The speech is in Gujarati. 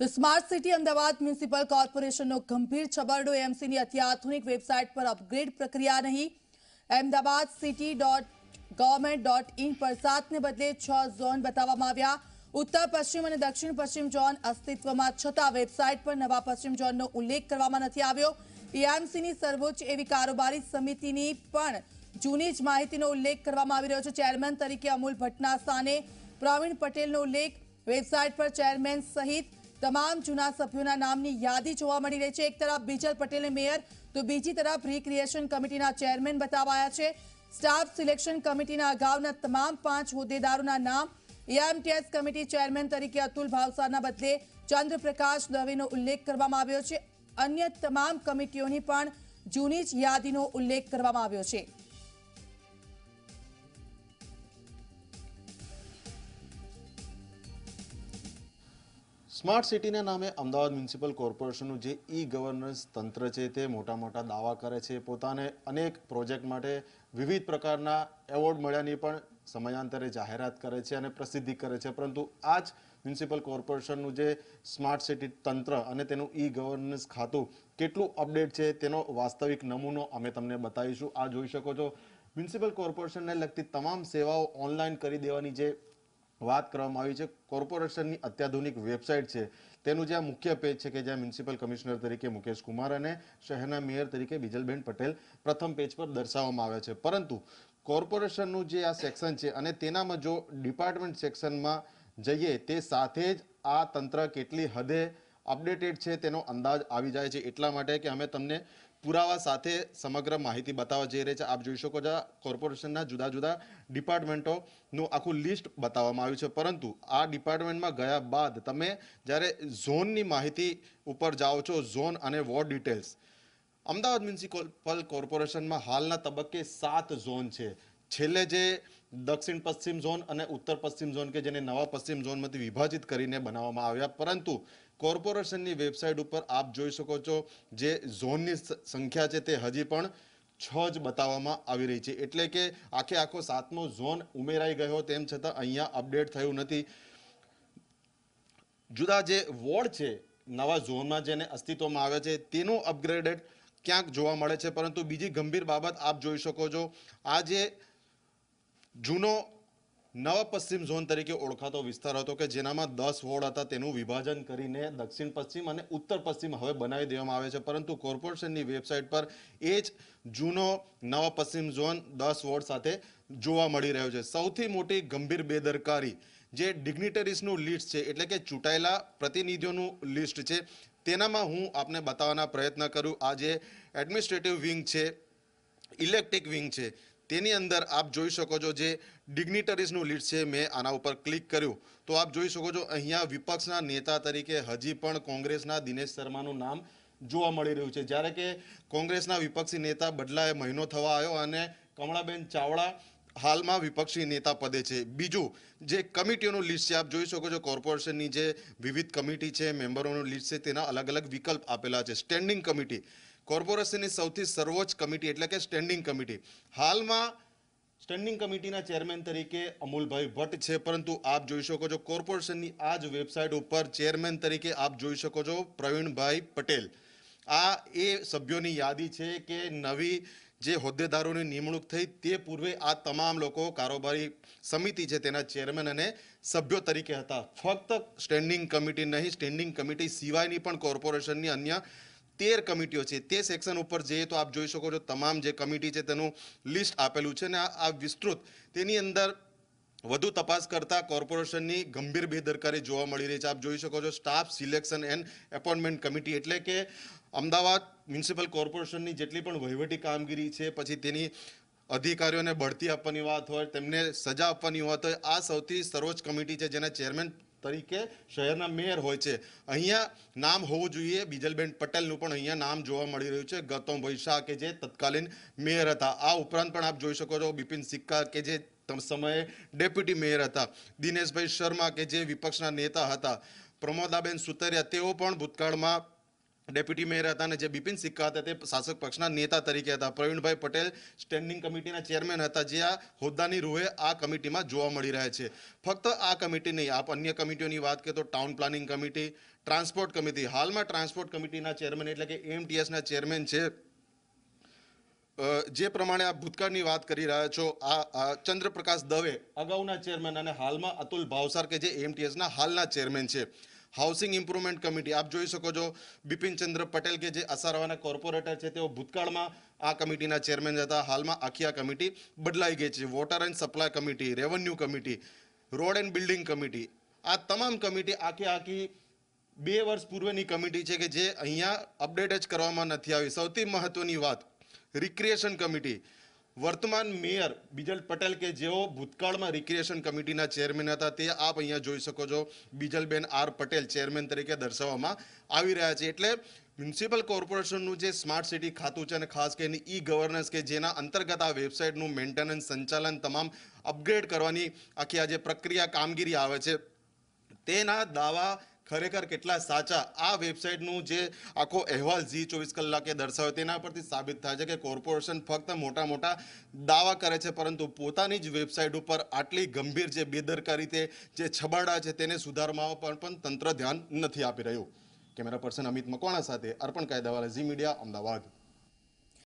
તો સ્માર્ટ સિટી અમદાવાદ મ્યુનિસિપલ કોર્પોરેશનનો ગંભીર છબરડો એમસીની અત્યાધુનિક વેબસાઇટ પર અપગ્રેડ પ્રક્રિયા નહીં. Ahmedabad city dot government dot in પર સાતને બદલે છ ઝોન બતાવવામાં આવ્યા. ઉત્તર, પશ્ચિમ અને દક્ષિણ પશ્ચિમ ઝોન અસ્તિત્વમાં છતાં વેબસાઇટ પર નવા પશ્ચિમ ઝોનનો ઉલ્લેખ કરવામાં નથી આવ્યો. એએમસીની સર્વોચ્ચ એવી કારોબારી સમિતિની પણ જૂની જ માહિતીનો ઉલ્લેખ કરવામાં આવી રહ્યો છે. ચેરમેન તરીકે અમૂલ ભટ્ટના સ્થાને પ્રવીણ પટેલનો ઉલ્લેખ. વેબસાઇટ પર ચેરમેન સહિત તમામ જૂના સભ્યોના નામની યાદી જોવા મળી રહી છે. એક તરફ બીજલ પટેલને મેયર, તો બીજી તરફ રિક્રિએશન કમિટીના ચેરમેન બતાવાયા છે. સ્ટાફ સિલેક્શન કમિટીના અગાઉના તમામ પાંચ હોદ્દેદારોના નામ એઆઈએમટીએસ કમિટી ચેરમેન તરીકે અતુલ ભાવસારના બદલે ચંદ્રપ્રકાશ દવેનો ઉલ્લેખ કરવામાં આવ્યો છે. અન્ય તમામ કમિટીઓની પણ જૂની જ યાદીનો ઉલ્લેખ કરવામાં આવ્યો છે. સ્માર્ટ સિટીના નામે અમદાવાદ મ્યુનિસિપલ કોર્પોરેશનનું જે ઈ ગવર્નન્સ તંત્ર છે તે મોટા મોટા દાવા કરે છે. પોતાને અનેક પ્રોજેક્ટ માટે વિવિધ પ્રકારના એવોર્ડ મળ્યાની પણ સમયાંતરે જાહેરાત કરે છે અને પ્રસિદ્ધિ કરે છે. પરંતુ આ જ મ્યુનિસિપલ કોર્પોરેશનનું જે સ્માર્ટ સિટી તંત્ર અને તેનું ઈ ગવર્નન્સ ખાતું કેટલું અપડેટ છે તેનો વાસ્તવિક નમૂનો અમે તમને બતાવીશું. આ જોઈ શકો છો. મ્યુનિસિપલ કોર્પોરેશનને લગતી તમામ સેવાઓ ઓનલાઈન કરી દેવાની જે વાત કરવામાં આવી છે. કોર્પોરેશનની અત્યાધુનિક વેબસાઇટ છે. તેનું જ્યાં મુખ્ય પેજ છે કે જ્યાં મ્યુનિસિપલ કમિશનર તરીકે મુકેશ કુમાર અને શહેરના મેયર તરીકે બિજલબેન પટેલ પ્રથમ પેજ પર દર્શાવવામાં આવે છે. પરંતુ કોર્પોરેશનનું જે આ સેક્શન છે અને તેનામાં જો ડિપાર્ટમેન્ટ સેક્શનમાં જઈએ, તે સાથે જ આ તંત્ર કેટલી હદે અપડેટેડ છે તેનો અંદાજ આવી જાય છે એટલા માટે કે અમે તમને પુરાવા સાથે સમગ્ર માહિતી બતાવવા જઈ રહી છે. આપ જોઈ શકો છો કોર્પોરેશનના જુદા જુદા ડિપાર્ટમેન્ટોનું આખું લિસ્ટ બતાવવામાં આવ્યું છે. પરંતુ આ ડિપાર્ટમેન્ટમાં ગયા બાદ તમે જ્યારે ઝોનની માહિતી ઉપર જાઓ છો, ઝોન અને વોર્ડ ડિટેલ્સ, અમદાવાદ મ્યુનિસિપલ કોર્પોરેશનમાં હાલના તબક્કે સાત ઝોન છે. છેલ્લે જે દક્ષિણ પશ્ચિમ ઝોન અને ઉત્તર પશ્ચિમ ઝોન કે જેને નવા પશ્ચિમ ઝોનમાંથી વિભાજિત કરીને બનાવવામાં આવ્યા, પરંતુ કોર્પોરેશનની વેબસાઇટ ઉપર આપ જોઈ શકો છો જે ઝોનની સંખ્યા છે તે હજી પણ છ જ બતાવવામાં આવી રહી છે. એટલે કે આખે આખો સાતમો ઝોન ઉમેરાઈ ગયો તેમ છતાં અહીંયા અપડેટ થયું નથી. જુદા જે વોર્ડ છે નવા ઝોનમાં જેને અસ્તિત્વમાં આવે છે તેનું અપગ્રેડેડ ક્યાંક જોવા મળે છે, પરંતુ બીજી ગંભીર બાબત આપ જોઈ શકો છો. આ જે જૂનો નવા પશ્ચિમ ઝોન તરીકે ઓળખાતો વિસ્તાર હતો કે જેનામાં દસ વોર્ડ હતા તેનું વિભાજન કરીને દક્ષિણ પશ્ચિમ અને ઉત્તર પશ્ચિમ હવે બનાવી દેવામાં આવે છે. પરંતુ કોર્પોરેશનની વેબસાઇટ પર એ જ જૂનો નવા પશ્ચિમ ઝોન દસ વોર્ડ સાથે જોવા મળી રહ્યો છે. સૌથી મોટી ગંભીર બેદરકારી જે ડિગ્નિટરીઝનું લિસ્ટ છે, એટલે કે ચૂંટાયેલા પ્રતિનિધિઓનું લિસ્ટ છે, તેનામાં હું આપને બતાવવાના પ્રયત્ન કરું. આ જે એડમિનિસ્ટ્રેટિવ વિંગ છે ઇલેક્ટ્રિક વિંગ છે તેની અંદર આપ જોઈ શકો છો જે ડિગ્નિટરીઝનું લીડ છે, મેં આના ઉપર ક્લિક કર્યું. તો આપ જોઈ શકો છો અહીંયા વિપક્ષના નેતા તરીકે હજી પણ કોંગ્રેસના દિનેશ શર્માનું નામ જોવા મળી રહ્યું છે. જ્યારે કે કોંગ્રેસના વિપક્ષી નેતા બદલાએ મહિનો થવા આવ્યો અને કમળાબેન ચાવડા હાલમાં વિપક્ષી નેતા પદે છે. બીજું, જે કમિટીઓનું લિસ્ટ છે, આપ જોઈ શકો છો કોર્પોરેશનની જે વિવિધ કમિટી છે, મેમ્બરોનું લિસ્ટ છે, તેના અલગ અલગ વિકલ્પ આપેલા છે. સ્ટેન્ડિંગ કમિટી કોર્પોરેશનની સૌથી સર્વોચ્ચ કમિટી એટલે કે સ્ટેન્ડિંગ કમિટી. હાલમાં સ્ટેન્ડિંગ કમિટીના ચેરમેન તરીકે અમૂલભાઈ ભટ્ટ છે, પરંતુ આપ જોઈ શકો છો કોર્પોરેશનની આ જ વેબસાઇટ ઉપર ચેરમેન તરીકે આપ જોઈ શકો છો પ્રવીણભાઈ પટેલ. આ એ સભ્યોની યાદી છે કે નવી જે હોદ્દેદારોની નિમણૂક થઈ તે પૂર્વે આ તમામ લોકો કારોબારી સમિતિ છે તેના ચેરમેન અને સભ્યો તરીકે હતા. ફક્ત સ્ટેન્ડિંગ કમિટી નહીં, સ્ટેન્ડિંગ કમિટી સિવાયની પણ કોર્પોરેશનની અન્ય તેર કમિટીઓ છે, તે સેક્શન ઉપર જઈએ તો આપ જોઈ શકો છો તમામ જે કમિટી છે તેનું લિસ્ટ આપેલું છે અને આ વિસ્તૃત. તેની અંદર વધુ તપાસ કરતા કોર્પોરેશનની ગંભીર બેદરકારી જોવા મળી રહી છે. આપ જોઈ શકો છો staff selection and appointment committee એટલે કે અમદાવાદ મ્યુનિસિપલ કોર્પોરેશનની જેટલી પણ વહીવટી કામગીરી છે, પછી તેની અધિકારીઓને બઢતી આપવાની વાત હોય, તેમને સજા આપવાની વાત હોય, આ સૌથી સર્વોચ્ચ કમિટી છે જેના ચેરમેન તરીકે શહેરના મેયર હોય છે. અહીંયા નામ હોવું જોઈએ. બીજલબેન પટેલનું પણ અહીંયા નામ જોવા મળી રહ્યું છે. ગૌતમ શાહ કે જે તત્કાલીન મેયર હતા. આ ઉપરાંત પણ આપ જોઈ શકો છો બિપિન સિક્કા કે જે સમયે ડેપ્યુટી મેયર હતા. દિનેશભાઈ શર્મા કે જે વિપક્ષના નેતા હતા. પ્રમોદાબેન સુતરિયા તેઓ પણ ભૂતકાળમાં ડેપ્યુટી મેયર હતા અને જે બિપિન સિક્કા હતા તે શાસક પક્ષના નેતા તરીકે હતા. પ્રવીણભાઈ પટેલ સ્ટેન્ડિંગ કમિટીના ચેરમેન હતા, જે આ હોદ્દાની રૂહે આ કમિટીમાં જોવા મળી રહ્યા છે. ફક્ત આ કમિટી નહીં, આપ અન્ય કમિટીઓની વાત કરીએ તો town planning committee, transport committee. હાલમાં ટ્રાન્સપોર્ટ કમિટીના ચેરમેન એટલે કે એમટીએસના ચેરમેન છે. જે પ્રમાણે આપ ભૂતકાળની વાત કરી રહ્યા છો, આ આ ચંદ્રપ્રકાશ દવે અગાઉના ચેરમેન અને હાલમાં અતુલ ભાવસાર કે જે એમટીએસના હાલના ચેરમેન છે. હાઉસિંગ ઇમ્પ્રુવમેન્ટ કમિટી આપ જોઈ શકો છો બિપિન ચંદ્ર પટેલ કે જે અસારવાના કોર્પોરેટર છે, તેઓ ભૂતકાળમાં આ કમિટીના ચેરમેન હતા. હાલમાં આખી આ કમિટી બદલાઈ ગઈ છે. Water and supply committee revenue committee road and building committee આ તમામ કમિટી આખી આખી બે વર્ષ પૂર્વેની કમિટી છે કે જે અહીંયા અપડેટ જ કરવામાં નથી આવી. સૌથી મહત્વની વાત રિક્રિએશન કમિટી વર્તમાન મેયર બિજલ પટેલ કે જેઓ ભૂતકાળમાં રિક્રિએશન કમિટીના ચેરમેન હતા, તે આપ અહીંયા જોઈ શકો છો. બિજલબેન આર પટેલ ચેરમેન તરીકે દર્શાવવામાં આવી રહ્યા છે. એટલે મ્યુનિસિપલ કોર્પોરેશનનું જે સ્માર્ટ સિટી ખાતું છે અને ખાસ કરીને ઈ ગવર્નન્સ કે જેના અંતર્ગત આ વેબસાઇટનું મેન્ટેનન્સ સંચાલન તમામ અપગ્રેડ કરવાની આખી આ જે પ્રક્રિયા કામગીરી આવે છે, તેના દાવા ખરેખર કેટલા સાચા આ વેબસાઇટનું જે આખો અહેવાલ ઝી ચોવીસ કલાકે દર્શાવ્યો તેના પરથી સાબિત થાય છે કે કોર્પોરેશન ફક્ત મોટા મોટા દાવા કરે છે, પરંતુ પોતાની જ વેબસાઇટ ઉપર આટલી ગંભીર જે બેદરકારી તે જે છબાડા છે તેને સુધારવામાં પણ પણ તંત્ર ધ્યાન નથી આપી રહ્યું. કેમેરા પર્સન અમિત મકવાણા સાથે અર્પણ કાયદાવાલા ઝી મીડિયા, અમદાવાદ.